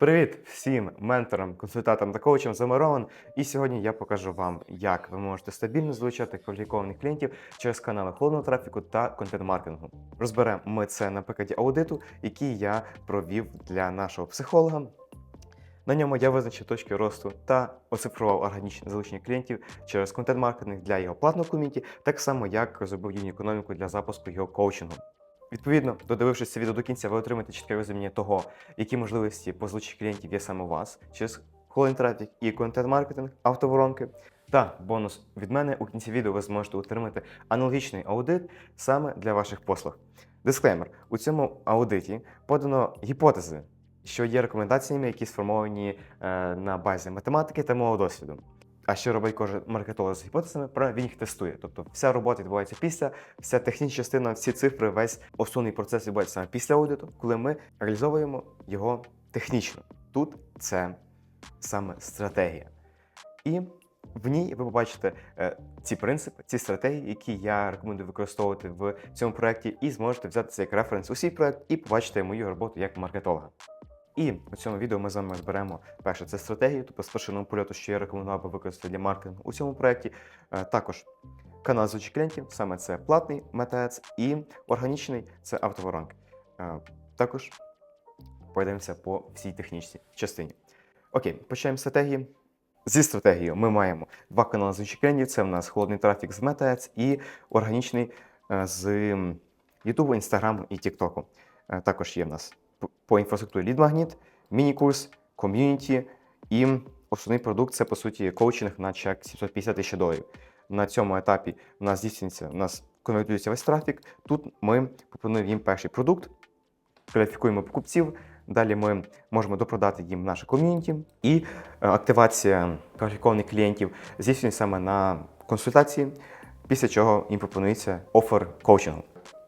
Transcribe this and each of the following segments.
Привіт всім менторам, консультантам та коучам з вами І сьогодні я покажу вам, як ви можете стабільно залучати кваліфікованих клієнтів через канали холодного трафіку та контент-маркетингу. Розберемо ми це на прикладі аудиту, який я провів для нашого психолога. На ньому я визначив точки росту та оцифрував органічне залучення клієнтів через контент-маркетинг для його платного ком'юніті, так само як розробив юні економіку для запуску його коучингу. Відповідно, додивившись це відео до кінця, ви отримаєте чітке розуміння того, які можливості по залученню клієнтів є саме у вас через холодний трафік і контент-маркетинг, автоворонки. Та бонус від мене у кінці відео ви зможете отримати аналогічний аудит саме для ваших послуг. Дисклеймер: у цьому аудиті подано гіпотези, що є рекомендаціями, які сформовані е, на базі математики та мого досвіду. А що робить кожен маркетолог з гіпотезами? Правильно, він їх тестує. Тобто вся робота відбувається після, вся технічна частина, всі цифри, весь основний процес відбувається саме після аудиту, коли ми реалізовуємо його технічно. Тут це саме стратегія. І в ній ви побачите е, ці принципи, ці стратегії, які я рекомендую використовувати в цьому проєкті, і зможете взяти це як референс у свій проєкт і побачити мою роботу як маркетолога. І у цьому відео ми з вами розберемо перше це стратегію, тобто з першого польоту, що я рекомендував би використати для маркетингу у цьому проєкті. Е, Також канал звучить клієнтів, саме це платний метаец і органічний це автоворонки. Е, Також пройдемося по всій технічній частині. Окей, почнемо з стратегії. Зі стратегією ми маємо два канали звичайних клієнтів. Це в нас холодний трафік з Meta і органічний е, з YouTube, Instagram і TikTok. Також є в нас по інфраструктурі лід-магніт, міні-курс, ком'юніті і основний продукт це по суті коучинг на чек 750 тисяч доларів. На цьому етапі у нас здійснюється, у нас конвертується весь трафік. Тут ми пропонуємо їм перший продукт, кваліфікуємо покупців. Далі ми можемо допродати їм наше ком'юніті, і е, активація кваліфікованих клієнтів здійснюється саме на консультації, після чого їм пропонується офер коучингу.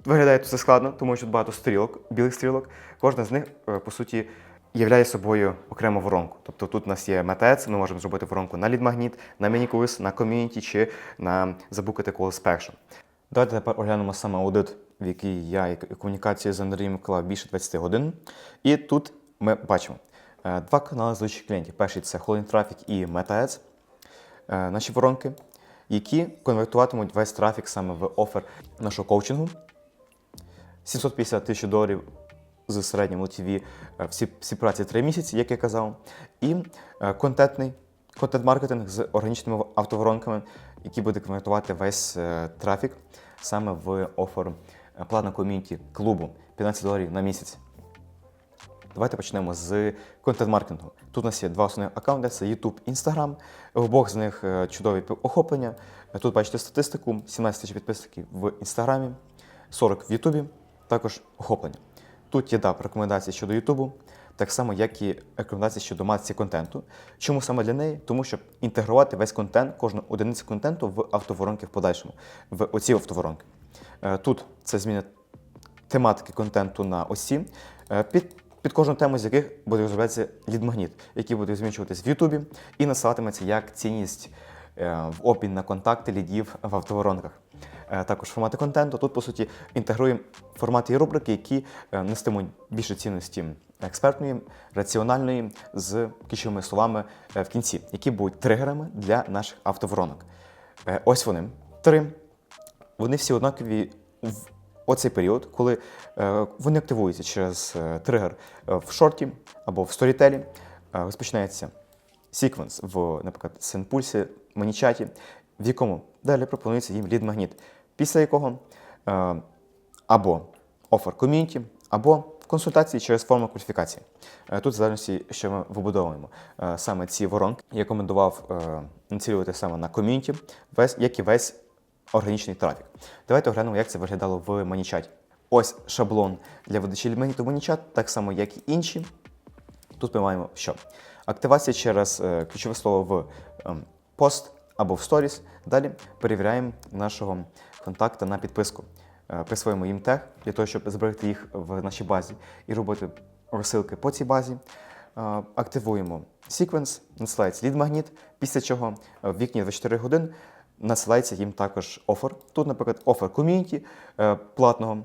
Виглядає тут це складно, тому що тут багато стрілок, білих стрілок. Кожна з них, е, по суті, являє собою окрему воронку. Тобто тут у нас є метец, ми можемо зробити воронку на лідмагніт, на міні-курс, на ком'юніті чи на забукати коло спершу. Давайте тепер оглянемо саме аудит, в який я і комунікацію з Андрієм вклав більше 20 годин. І тут ми бачимо е, два канали залучення клієнтів. Перший це холодний трафік і MetaAds, е, наші воронки, які конвертуватимуть весь трафік саме в офер нашого коучингу. 750 тисяч доларів з середнім LTV е, всі, всі праці 3 місяці, як я казав, і е, контентний контент-маркетинг з органічними автоворонками, які буде конвертувати весь е, трафік саме в офер платна ком'юніті клубу 15 доларів на місяць. Давайте почнемо з контент-маркетингу. Тут у нас є два основних аккаунти: це YouTube, Instagram. В обох з них чудові охоплення. Тут бачите статистику: 17 тисяч підписників в Інстаграмі, 40 в Ютубі, також охоплення. Тут є дап рекомендації щодо Ютубу, так само, як і рекомендації щодо матриці контенту. Чому саме для неї? Тому щоб інтегрувати весь контент, кожну одиницю контенту в автоворонки в подальшому, в оці автоворонки. Е, Тут це зміна тематики контенту на осі, е, під, під кожну тему з яких буде розроблятися лід-магніт, який буде змінюватись в Ютубі і насилатиметься як цінність в обмін на контакти лідів в автоворонках. Е, Також формати контенту. Тут, по суті, інтегруємо формати і рубрики, які е, нестимуть більше цінності експертної, раціональної з ключовими словами е, в кінці, які будуть тригерами для наших автоворонок. Е, Ось вони. Три. Вони всі однакові в оцей період, коли е, вони активуються через е, тригер е, в шорті або в сторітелі. Е, розпочинається секвенс в, наприклад, сенпульсі, манічаті, в якому далі пропонується їм лід-магніт, після якого е, або офер ком'юніті, або консультації через форму кваліфікації. Е, Тут в залежності, що ми вибудовуємо Е, саме ці воронки, я рекомендував е, націлювати саме на ком'юніті, як і весь органічний трафік. Давайте оглянемо, як це виглядало в манічаті. Ось шаблон для видачі ліміту манічат, так само, як і інші. Тут ми маємо що? Активація через е, ключове слово в ем, пост або в сторіс. Далі перевіряємо нашого контакта на підписку. Е, присвоїмо їм тег для того, щоб зберегти їх в нашій базі і робити розсилки по цій базі. Е, Активуємо секвенс, надсилається лід-магніт, після чого в вікні 24 годин надсилається їм також офер. Тут, наприклад, офер ком'юніті платного,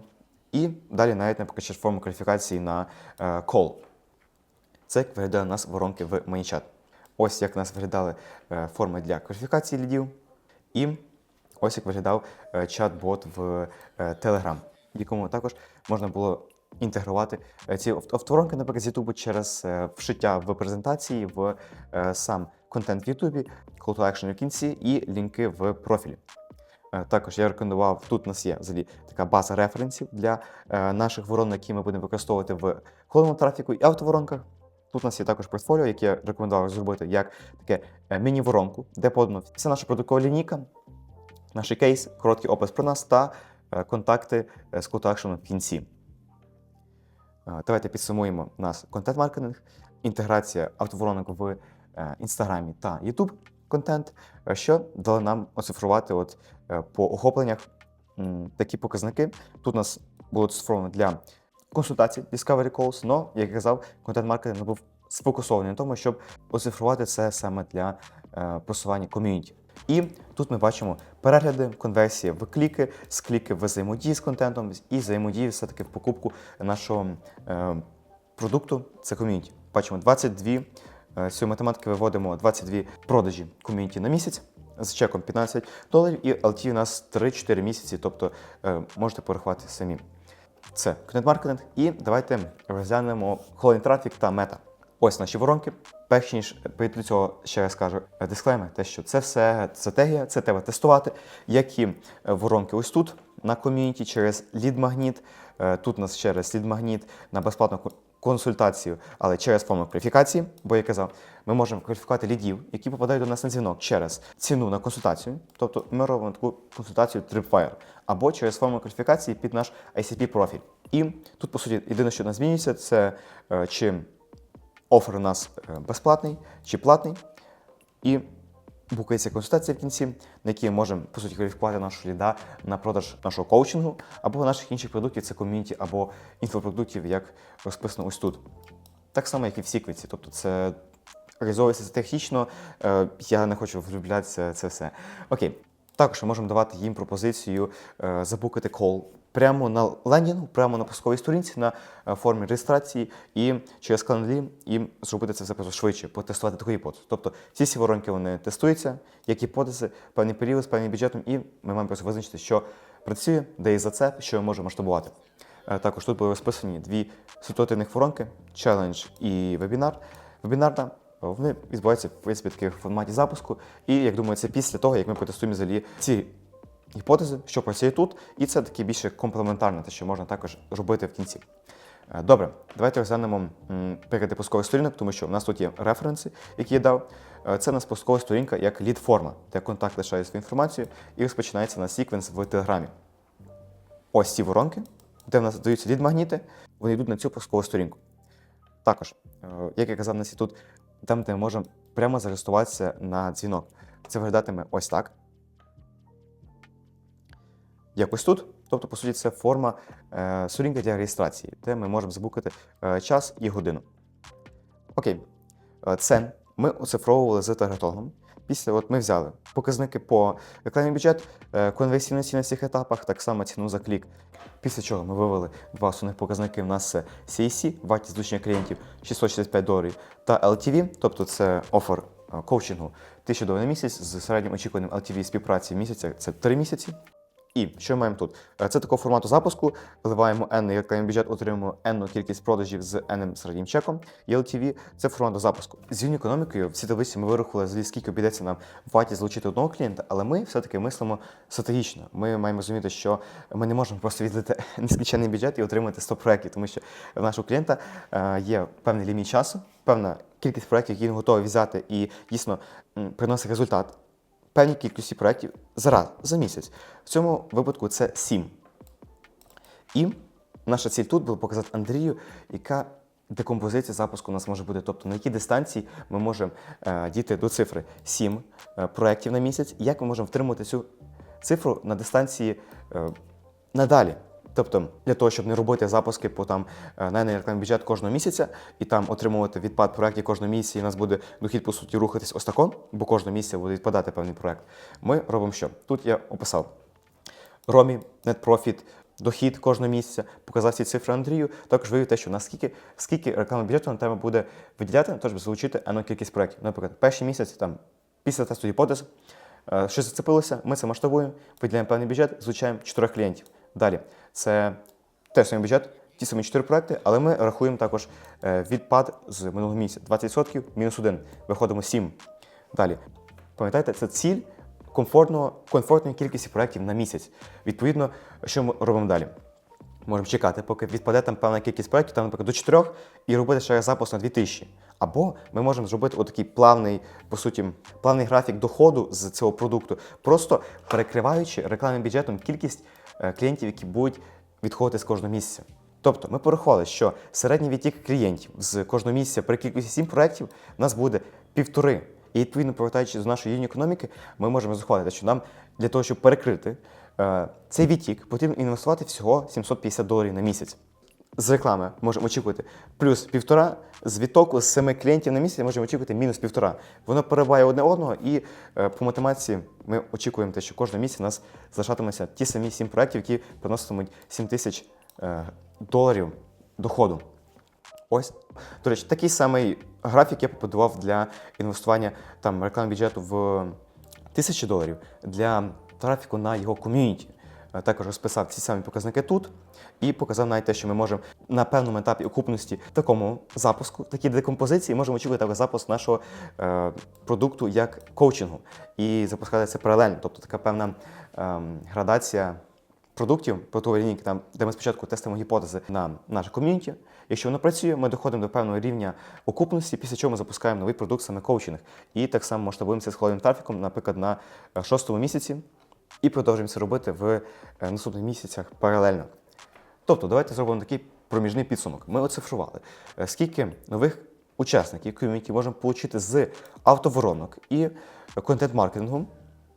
і далі навіть, наприклад, через форму кваліфікації на call. Це як виглядали у нас воронки в ManyChat. Ось як у нас виглядали е, форми для кваліфікації лідів. І ось як виглядав е, чат-бот в е, Telegram, в якому також можна було інтегрувати ці автоворонки, наприклад, з YouTube через вшиття в презентації, в сам контент в YouTube, call to action в кінці і лінки в профілі. Також я рекомендував, тут у нас є взагалі така база референсів для наших ворон, які ми будемо використовувати в холодному трафіку і автоворонках. Тут у нас є також портфоліо, яке я рекомендував зробити як таке е, міні-воронку, де подано вся наша продуктова лінійка, наш кейс, короткий опис про нас та е, контакти е, з call в кінці. Давайте підсумуємо нас контент-маркетинг, інтеграція автоворонок в Інстаграмі та YouTube контент, що дало нам оцифрувати от, по охопленнях такі показники. Тут у нас було оцифровано для консультацій Discovery Calls, але, як я казав, контент-маркетинг був сфокусований на тому, щоб оцифрувати це саме для е, просування ком'юніті. І тут ми бачимо перегляди, конверсії в кліки, з кліки в взаємодії з контентом і взаємодії все-таки в покупку нашого е, продукту. Це ком'юніті. Бачимо 22. е, З цієї математики виводимо 22 продажі ком'юніті на місяць з чеком 15 доларів, і LT у нас 3-4 місяці, тобто е, можете порахувати самі. Це контент-маркетинг. І давайте розглянемо холодний трафік та мета. Ось наші воронки. Перш ніж перейти до цього, ще раз кажу дисклеймер, те, що це все стратегія, це треба тестувати. Які воронки ось тут на ком'юніті через лід-магніт. Е, Тут у нас через лід-магніт на безплатну консультацію, але через форму кваліфікації, бо я казав, ми можемо кваліфікувати лідів, які попадають до нас на дзвінок через ціну на консультацію, тобто ми робимо таку консультацію Tripwire, або через форму кваліфікації під наш ICP профіль. І тут, по суті, єдине, що нас змінюється, це е, чи офер у нас е, безплатний чи платний. І букається консультація в кінці, на якій ми можемо по суті кваліфікувати нашу ліда на продаж нашого коучингу або наших інших продуктів, це ком'юніті або інфопродуктів, як розписано ось тут. Так само, як і в Сіквенсі. Тобто це реалізовується технічно, е, я не хочу влюблятися це все. Окей. Також ми можемо давати їм пропозицію е, забукати кол прямо на лендінгу, прямо на посковій сторінці на е, формі реєстрації і через каналі і зробити це все швидше, потестувати таку гіпотезу. Тобто ці всі воронки вони тестуються, як гіпотези, певний період з певним бюджетом, і ми маємо просто визначити, що працює, де є зацеп, що ми можемо масштабувати. Е, Також тут були розписані дві ситуативних воронки: челендж і вебінар. Вебінарна вони відбуваються в принципі таки в форматі запуску. І як думаю, це після того, як ми протестуємо взагалі ці гіпотези, що працює тут, і це таке більше комплементарне, те, що можна також робити в кінці. Е, Добре, давайте розглянемо приклади пускових сторінок, тому що в нас тут є референси, які я дав. Е, Це у нас пускова сторінка як лід-форма, де контакт лишає свою інформацію і розпочинається на секвенс в Телеграмі. Ось ці воронки, де в нас даються лід-магніти, вони йдуть на цю пускову сторінку. Також, е, як я казав, у нас є тут там, де ми можемо прямо зареєструватися на дзвінок. Це виглядатиме ось так. Якось тут. Тобто, по суті, це форма е, сторінка для реєстрації, де ми можемо забукати е, час і годину. Окей, Е, це ми оцифровували з таргетологом. Після от ми взяли показники по рекламі бюджет, конверсійності конверсійну на цих етапах, так само ціну за клік. Після чого ми вивели два основних показники. У нас це CAC, вартість злучення клієнтів 665 доларів, та LTV, тобто це офер е, коучингу 1000 доларів на місяць з середнім очікуваним LTV співпраці місяця це 3 місяці. І що маємо тут? Е, Це такого формату запуску. Вливаємо n рекламний бюджет, отримуємо n кількість продажів з n середнім чеком. LTV – це формат запуску. З юній економікою в цій таблиці ми вирахували, взагалі, скільки обійдеться нам вартість залучити одного клієнта, але ми все-таки мислимо стратегічно. Ми маємо розуміти, що ми не можемо просто віддати нескінчений бюджет і отримати 100 проєктів, тому що в нашого клієнта е, є певний ліміт часу, певна кількість проєктів, які він готовий взяти і дійсно приносить результат певній кількості проєктів за раз, за місяць. В цьому випадку це 7. І наша ціль тут була показати Андрію, яка декомпозиція запуску у нас може бути. Тобто на якій дистанції ми можемо е, дійти до цифри 7 е, проєктів на місяць, і як ми можемо втримувати цю цифру на дистанції е, надалі. Тобто для того, щоб не робити запуски по там е, на рекламний бюджет кожного місяця і там отримувати відпад проєктів кожного місяця, і у нас буде дохід, по суті, рухатись ось тако, бо кожного місяця буде відпадати певний проєкт. Ми робимо що? Тут я описав Ромі, NetProfit, дохід кожного місяця, показав ці цифри Андрію, також вивів те, що наскільки скільки рекламного бюджету на тебе буде виділяти, те, щоб залучити енну кількість проєктів. Наприклад, перший місяць там після тесту гіпотез, е, що зацепилося, ми це масштабуємо, виділяємо певний бюджет, залучаємо чотирьох клієнтів. Далі це теж самий бюджет, ті самі чотири проекти, але ми рахуємо також е, відпад з минулого місяця. 20% мінус 1. Виходимо 7. Далі. Пам'ятаєте, це ціль комфортного, комфортної кількості проєктів на місяць. Відповідно, що ми робимо далі? Можемо чекати, поки відпаде там певна кількість проєктів, там, наприклад, до 4, і робити ще запуск на 2000. Або ми можемо зробити отакий плавний, по суті, плавний графік доходу з цього продукту, просто перекриваючи рекламним бюджетом кількість клієнтів, які будуть відходити з кожного місяця. Тобто ми порахували, що середній відтік клієнтів з кожного місяця при кількості 7 проєктів у нас буде півтори. І відповідно, повертаючись до нашої юні економіки, ми можемо захвалити, що нам для того, щоб перекрити е, цей відтік, потрібно інвестувати всього 750 доларів на місяць. З реклами можемо очікувати плюс півтора, з відтоку з семи клієнтів на місяць можемо очікувати мінус півтора. Воно перебуває одне одного, і е, по математиці ми очікуємо те, що кожного місяця у нас залишатиметься ті самі сім проєктів, які приноситимуть 7 тисяч е, доларів доходу. Ось, до речі, такий самий графік я побудував для інвестування там рекламного бюджету в тисячі доларів для трафіку на його ком'юніті. Е, Також розписав ці самі показники тут і показав навіть те, що ми можемо на певному етапі окупності такому запуску, такій декомпозиції, можемо очікувати запуск нашого е, продукту як коучингу і запускати це паралельно, тобто така певна ем, градація продуктів продуктової лінійки, там, де ми спочатку тестуємо гіпотези на наше ком'юніті. Якщо воно працює, ми доходимо до певного рівня окупності, після чого ми запускаємо новий продукт саме коучинг. І так само масштабуємося з холодним трафіком, наприклад, на е, шостому місяці, і продовжуємо це робити в е, наступних місяцях паралельно. Тобто, давайте зробимо такий проміжний підсумок. Ми оцифрували, е, скільки нових учасників ком'юніті можемо отримати з автоворонок і контент-маркетингу.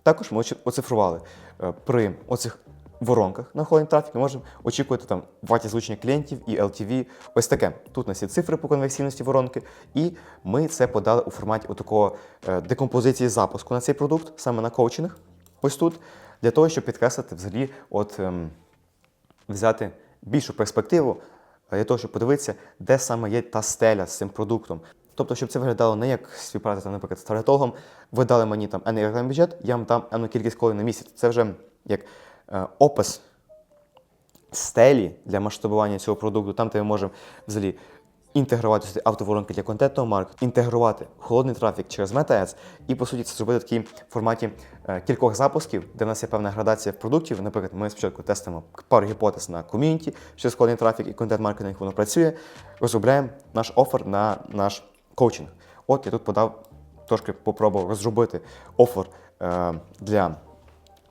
Також ми оцифрували е, при оцих воронках на холодний трафік. Ми можемо очікувати там вартість залучення клієнтів і LTV. Ось таке. Тут у нас є цифри по конверсійності воронки, і ми це подали у форматі отакого декомпозиції запуску на цей продукт, саме на коучинг. Ось тут, для того, щоб підкреслити взагалі, от ем, взяти більшу перспективу е, для того, щоб подивитися, де саме є та стеля з цим продуктом. Тобто, щоб це виглядало не як співпраця, там, наприклад, з таргетологом, ви дали мені там енний бюджет, я вам дам енну кількість колів на місяць. Це вже як е, опис стелі для масштабування цього продукту, там, де ми можемо взагалі інтегрувати сюди автоворонки для контентного маркетингу, інтегрувати холодний трафік через MetaAds і, по суті, це зробити в такій форматі е, кількох запусків, де в нас є певна градація продуктів. Наприклад, ми спочатку тестимо пару гіпотез на ком'юніті, через холодний трафік і контент-маркетинг воно працює, розробляємо наш офер на наш коучинг. От я тут подав, трошки попробував розробити офер е, для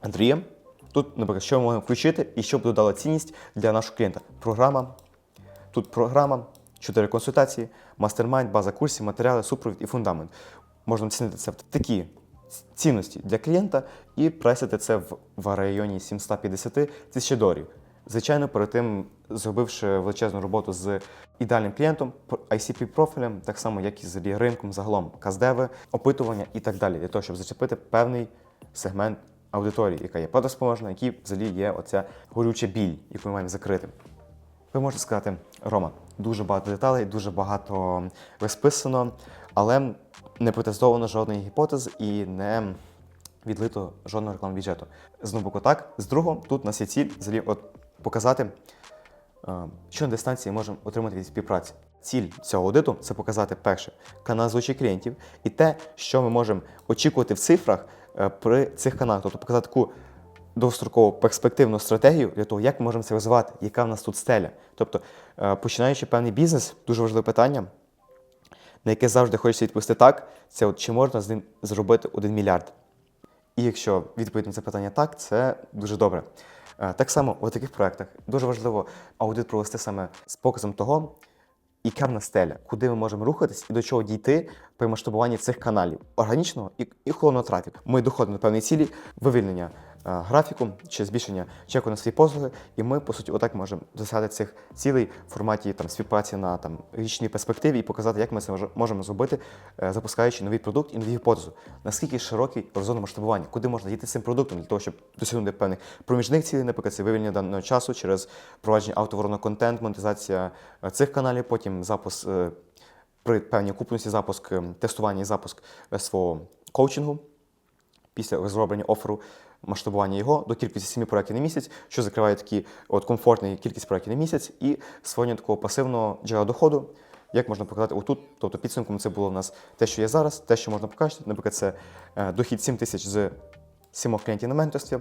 Андрія. Тут, наприклад, що ми можемо включити і що б додало цінність для нашого клієнта. Програма, тут програма, чотири консультації, мастермайнд, база курсів, матеріали, супровід і фундамент. Можна оцінити це в такі цінності для клієнта і прайсити це в, в районі 750 тисяч доларів. Звичайно, перед тим зробивши величезну роботу з ідеальним клієнтом, ICP профілем, так само як і з ринком загалом, каздеви, опитування і так далі, для того, щоб зачепити певний сегмент аудиторії, яка є платоспроможна, який взагалі є оця горюча біль, яку ми маємо закрити. Ви можете сказати, Рома, дуже багато деталей, дуже багато розписано, але не протестовано жодної гіпотези і не відлито жодного рекламного бюджету. З одного боку так, з другого, тут у нас є ціль взагалі от показати, е, що на дистанції можемо отримати від співпраці. Ціль цього аудиту це показати перше канал звучі клієнтів і те, що ми можемо очікувати в цифрах е, при цих каналах, тобто показати таку довгострокову перспективну стратегію для того, як ми можемо це розвивати, яка в нас тут стеля. Тобто, е, починаючи певний бізнес, дуже важливе питання, на яке завжди хочеться відповісти так, це от чи можна з ним зробити 1 мільярд. І якщо відповідь на це питання так, це дуже добре. Е, Так само у таких проєктах дуже важливо аудит провести саме з показом того, яка в нас стеля, куди ми можемо рухатись і до чого дійти при масштабуванні цих каналів органічного і, і холодного трафіку. Ми доходимо до певної цілі вивільнення графіку чи збільшення чеку на свої послуги. І ми, по суті, отак можемо досягти цих цілей в форматі там, співпраці на там, річній перспективі і показати, як ми це можемо зробити, е, запускаючи новий продукт і нові гіпотезу. Наскільки широкий горизонт масштабування, куди можна дійти цим продуктом для того, щоб досягнути певних проміжних цілей, наприклад, це вивільнення даного часу через провадження автоворного контент, монетизація е, цих каналів, потім запуск е, при певній окупності, запуск е, тестування і запуск е, свого коучингу після розроблення оферу, масштабування його до кількості 7 проєктів на місяць, що закриває такі от комфортні кількість проєктів на місяць, і створення такого пасивного джерела доходу. Як можна показати отут, тобто підсумком це було в нас те, що є зараз, те, що можна показати. Наприклад, це е, дохід 7 тисяч з сімох клієнтів на менторстві.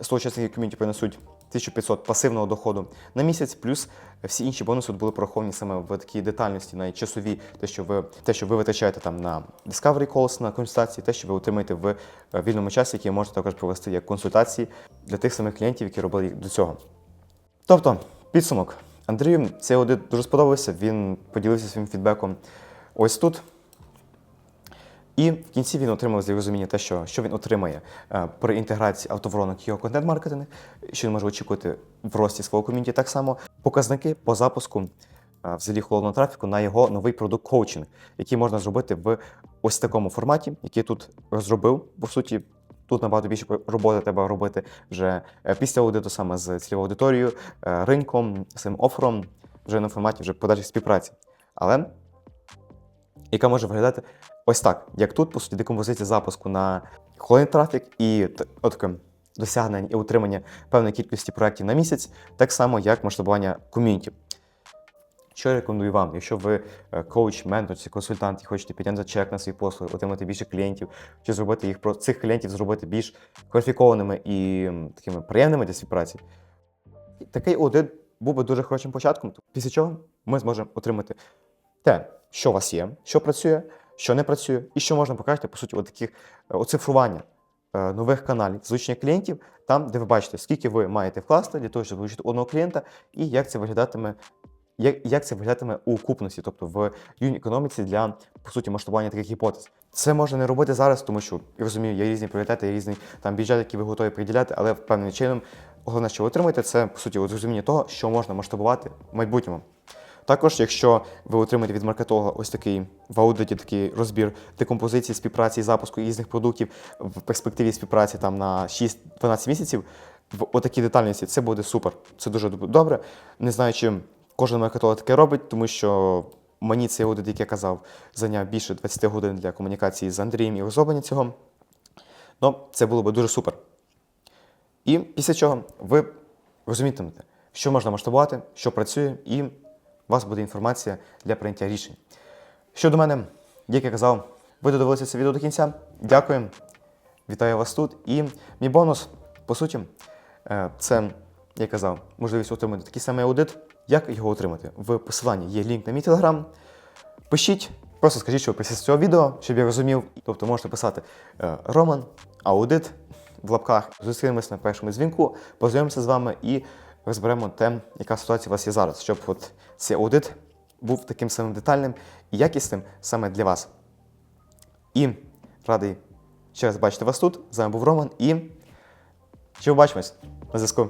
100 учасників ком'юніті принесуть 1500 пасивного доходу на місяць, плюс всі інші бонуси були пораховані саме в такій детальності, навіть часові, те, що ви те, що ви витрачаєте там на Discovery Calls, на консультації, те, що ви отримаєте в е, вільному часі, який можете також провести як консультації для тих самих клієнтів, які робили до цього. Тобто, підсумок. Андрію цей аудит дуже сподобався. Він поділився своїм фідбеком ось тут. І в кінці він отримав зрозуміння те, що, що він отримає е, при інтеграції автоворонок його контент-маркетинг, що він може очікувати в рості свого ком'юніті. Так само показники по запуску е, взагалі холодного трафіку на його новий продукт коучинг, який можна зробити в ось такому форматі, який тут розробив. По суті, тут набагато більше роботи треба робити вже е, після аудиту, саме з цільовою аудиторією, ринком, цим офером, вже на форматі вже подальшої співпраці. Але яка може виглядати ось так, як тут, по суті, декомпозиція запуску на холодний трафік і т- от досягнення і утримання певної кількості проєктів на місяць, так само як масштабування ком'юніті. Що я рекомендую вам, якщо ви е, коуч, ментор чи консультант і хочете підняти чек на свої послуги, отримати більше клієнтів, чи зробити їх цих клієнтів зробити більш кваліфікованими і такими приємними для співпраці, такий аудит був би дуже хорошим початком, після чого ми зможемо отримати те, що у вас є, що працює, що не працює, і що можна показати, по суті, от таких е, оцифрування е, нових каналів залучення клієнтів, там, де ви бачите, скільки ви маєте вкласти для того, щоб залучити одного клієнта, і як це виглядатиме. Як, як це виглядатиме у купності, тобто в юній економіці для по суті масштабування таких гіпотез. Це можна не робити зараз, тому що я розумію, є різні пріоритети, є різний там бюджет, який ви готові приділяти, але певним чином головне, що ви отримаєте, це по суті розуміння того, що можна масштабувати в майбутньому. Також, якщо ви отримаєте від маркетолога ось такий в аудиті такий розбір декомпозиції, співпраці і запуску різних продуктів в перспективі співпраці там на 6-12 місяців, в отакій детальності, це буде супер. Це дуже добре. Не знаю, чи кожен маркетолог таке робить, тому що мені цей аудит, як я казав, зайняв більше 20 годин для комунікації з Андрієм і розроблення цього. Ну, це було би дуже супер. І після чого ви розумітимете, що можна масштабувати, що працює, і у вас буде інформація для прийняття рішень. Щодо мене, як я казав, ви додивилися це відео до кінця. Дякую. Вітаю вас тут. І мій бонус, по суті, е, це, як казав, можливість отримати такий самий аудит. Як його отримати? В посиланні є лінк на мій телеграм. Пишіть, просто скажіть, що після цього відео, щоб я розумів. Тобто можете писати е, Роман, аудит в лапках. Зустрінемось на першому дзвінку, познайомимося з вами і розберемо те, яка ситуація у вас є зараз, щоб от цей аудит був таким самим детальним і якісним саме для вас. І радий ще раз бачити вас тут. З вами був Роман і ще побачимось на зв'язку.